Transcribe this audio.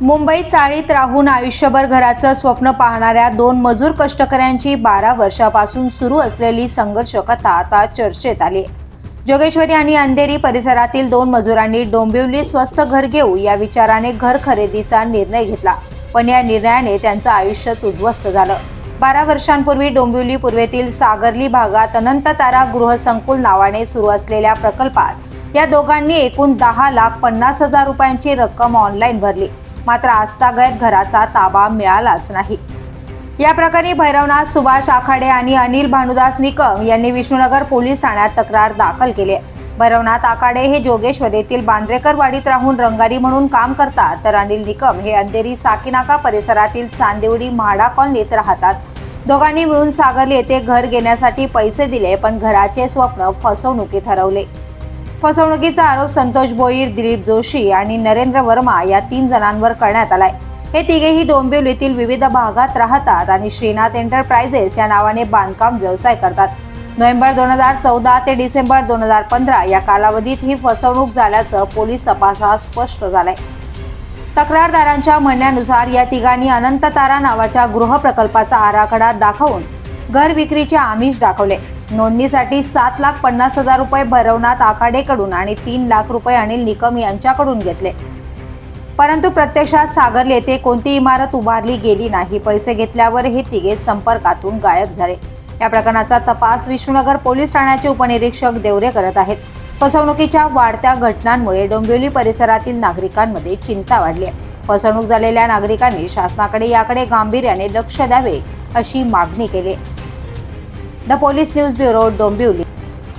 मुंबईत चाळीत राहून आयुष्यभर घराचं स्वप्न पाहणाऱ्या दोन मजूर कष्टकऱ्यांची बारा वर्षापासून सुरू असलेली संघर्ष कथा आता चर्चेत आली. जोगेश्वरी आणि अंधेरी परिसरातील दोन मजुरांनी डोंबिवलीत स्वस्त घर घेऊ या विचाराने घर खरेदीचा निर्णय घेतला. पण या निर्णयाने त्यांचं आयुष्यच उद्ध्वस्त झालं. बारा वर्षांपूर्वी डोंबिवली पूर्वेतील सागरली भागात अनंत तारा गृहसंकुल नावाने सुरू असलेल्या प्रकल्पात या दोघांनी एकूण दहा लाख पन्नास हजार रुपयांची रक्कम ऑनलाईन भरली. मात्र आजतागत घराचा ताबा मिळालाच नाही. या प्रकरणी भैरवनाथ सुभाष आखाडे आणि अनिल भानुदास निकम यांनी विष्णुनगर पोलीस ठाण्यात तक्रार दाखल केली आहे. भैरवनाथ आखाडे हे जोगेश्वर येथील बांद्रेकरवाडीत राहून रंगारी म्हणून काम करतात तर अनिल निकम हे अंधेरी साकीनाका परिसरातील चांदिवडी म्हाडा कॉलनीत राहतात. दोघांनी मिळून सागरली येथे घर घेण्यासाठी पैसे दिले पण घराचे स्वप्न फसवणुकी ठरवले फसवणुकीचा आरोप संतोष भोईर दिलीप जोशी आणि नरेंद्र वर्मा या तीन जणांवर करण्यात आलाय. हे तिघेही डोंबिवलीतील विविध भागात राहतात आणि श्रीनाथ एंटरप्राइजेस या नावाने बांधकाम व्यवसाय करतात. नोव्हेंबर दोन हजार चौदा ते डिसेंबर दोन हजार पंधरा या कालावधीत ही फसवणूक झाल्याचं पोलीस तपासात स्पष्ट झालंय. तक्रारदारांच्या म्हणण्यानुसार या तिघांनी अनंत तारा नावाच्या गृहप्रकल्पाचा आराखडा दाखवून घर विक्रीचे आमिष दाखवले. नोंदणीसाठी सात लाख पन्नास हजार रुपये भरवनाथ आखाडेकडून आणि तीन लाख रुपये अनिल निकम यांच्याकडून घेतले. परंतु प्रत्यक्षात सागरले येथे कोणती इमारत उभारली गेली नाही पैसे घेतल्यावर हे तिघे संपर्कातून गायब झाले. या प्रकरणाचा तपास विष्णुनगर पोलीस ठाण्याचे उपनिरीक्षक देवरे करत आहेत. फसवणुकीच्या वाढत्या घटनांमुळे डोंबिवली परिसरातील नागरिकांमध्ये चिंता वाढली आहे. फसवणूक झालेल्या नागरिकांनी शासनाकडे याकडे गांभीर्याने लक्ष द्यावे अशी मागणी केली the police news bureau Dombivli.